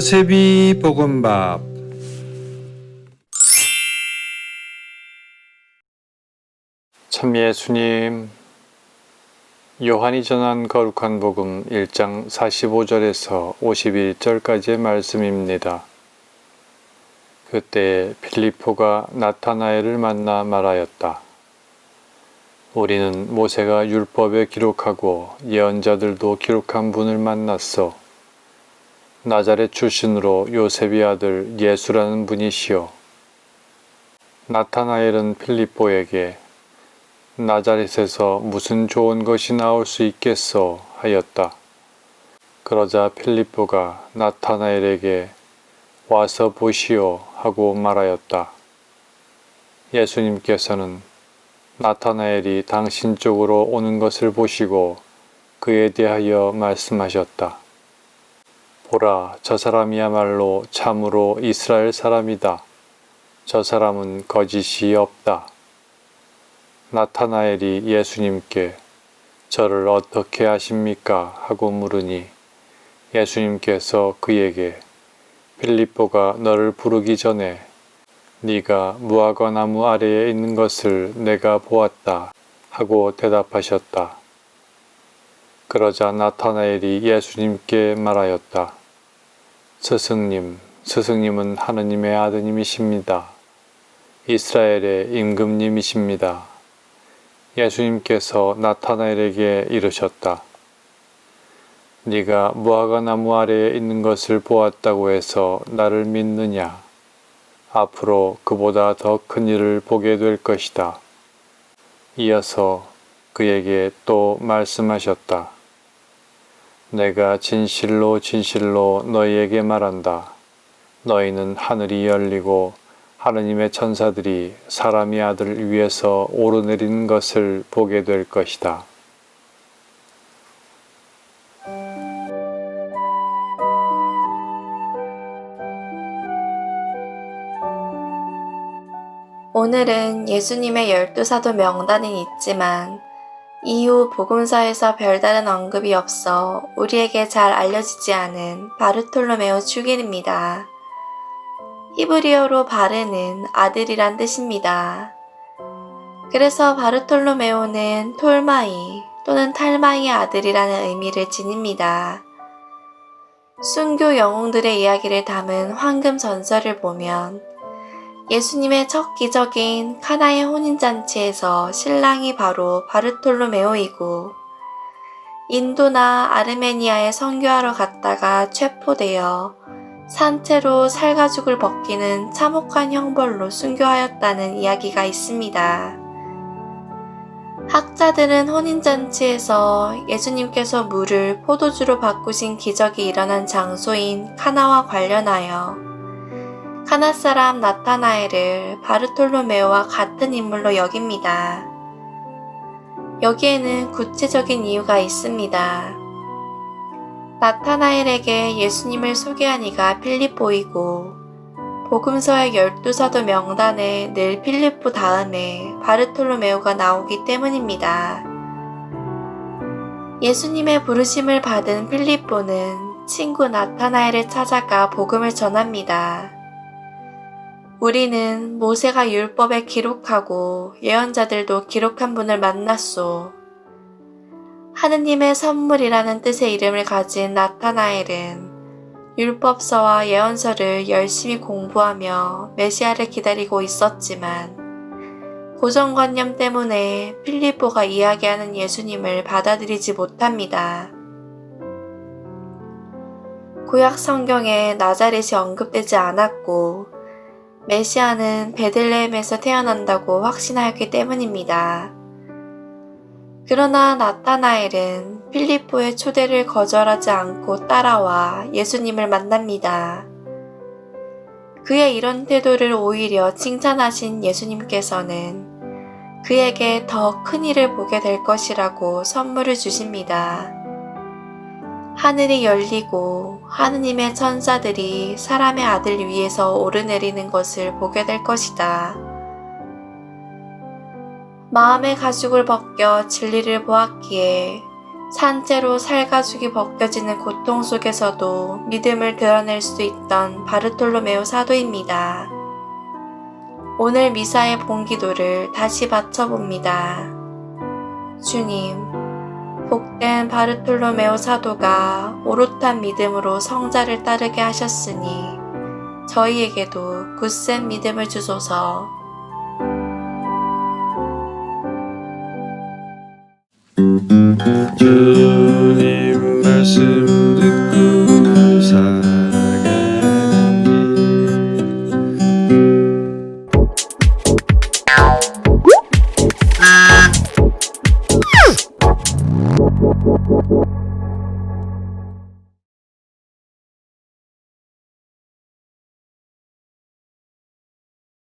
요셉이 볶음밥 참 예수님, 요한이 전한 거룩한 복음 1장 45절에서 51절까지의 말씀입니다. 그때 필리포가 나타나엘을 만나 말하였다. 우리는 모세가 율법에 기록하고 예언자들도 기록한 분을 만났어. 나자렛 출신으로 요셉의 아들 예수라는 분이시오. 나타나엘은 필리포에게 나자렛에서 무슨 좋은 것이 나올 수 있겠소 하였다. 그러자 필리포가 나타나엘에게 와서 보시오 하고 말하였다. 예수님께서는 나타나엘이 당신 쪽으로 오는 것을 보시고 그에 대하여 말씀하셨다. 보라, 저 사람이야말로 참으로 이스라엘 사람이다. 저 사람은 거짓이 없다. 나타나엘이 예수님께 저를 어떻게 아십니까? 하고 물으니 예수님께서 그에게 필리포가 너를 부르기 전에 네가 무화과 나무 아래에 있는 것을 내가 보았다 하고 대답하셨다. 그러자 나타나엘이 예수님께 말하였다. 스승님, 스승님은 하느님의 아드님이십니다. 이스라엘의 임금님이십니다. 예수님께서 나타나엘에게 이르셨다. 네가 무화과 나무 아래에 있는 것을 보았다고 해서 나를 믿느냐? 앞으로 그보다 더 큰 일을 보게 될 것이다. 이어서 그에게 또 말씀하셨다. 내가 진실로 진실로 너희에게 말한다. 너희는 하늘이 열리고 하느님의 천사들이 사람의 아들 위에서 오르내리는 것을 보게 될 것이다. 오늘은 예수님의 열두 사도 명단은 있지만 이후 복음서에서 별다른 언급이 없어 우리에게 잘 알려지지 않은 바르톨로메오 축일입니다. 히브리어로 바르는 아들이란 뜻입니다. 그래서 바르톨로메오는 톨마이 또는 탈마이의 아들이라는 의미를 지닙니다. 순교 영웅들의 이야기를 담은 황금 전설을 보면 예수님의 첫 기적인 카나의 혼인잔치에서 신랑이 바로 바르톨로메오이고 인도나 아르메니아에 선교하러 갔다가 체포되어 산채로 살가죽을 벗기는 참혹한 형벌로 순교하였다는 이야기가 있습니다. 학자들은 혼인잔치에서 예수님께서 물을 포도주로 바꾸신 기적이 일어난 장소인 카나와 관련하여 카나 사람 나타나엘을 바르톨로메오와 같은 인물로 여깁니다. 여기에는 구체적인 이유가 있습니다. 나타나엘에게 예수님을 소개한 이가 필립보이고 복음서의 열두 사도 명단에 늘 필립보 다음에 바르톨로메오가 나오기 때문입니다. 예수님의 부르심을 받은 필립보는 친구 나타나엘을 찾아가 복음을 전합니다. 우리는 모세가 율법에 기록하고 예언자들도 기록한 분을 만났소. 하느님의 선물이라는 뜻의 이름을 가진 나타나엘은 율법서와 예언서를 열심히 공부하며 메시아를 기다리고 있었지만 고정관념 때문에 필리포가 이야기하는 예수님을 받아들이지 못합니다. 구약 성경에 나자렛이 언급되지 않았고 메시아는 베들레헴에서 태어난다고 확신하였기 때문입니다. 그러나 나타나엘은 필리포의 초대를 거절하지 않고 따라와 예수님을 만납니다. 그의 이런 태도를 오히려 칭찬하신 예수님께서는 그에게 더 큰 일을 보게 될 것이라고 선물을 주십니다. 하늘이 열리고 하느님의 천사들이 사람의 아들 위에서 오르내리는 것을 보게 될 것이다. 마음의 가죽을 벗겨 진리를 보았기에 산채로 살가죽이 벗겨지는 고통 속에서도 믿음을 드러낼 수 있던 바르톨로메오 사도입니다. 오늘 미사의 본기도를 다시 바쳐봅니다. 주님, 복된 바르톨로메오 사도가 오롯한 믿음으로 성자를 따르게 하셨으니 저희에게도 굳센 믿음을 주소서.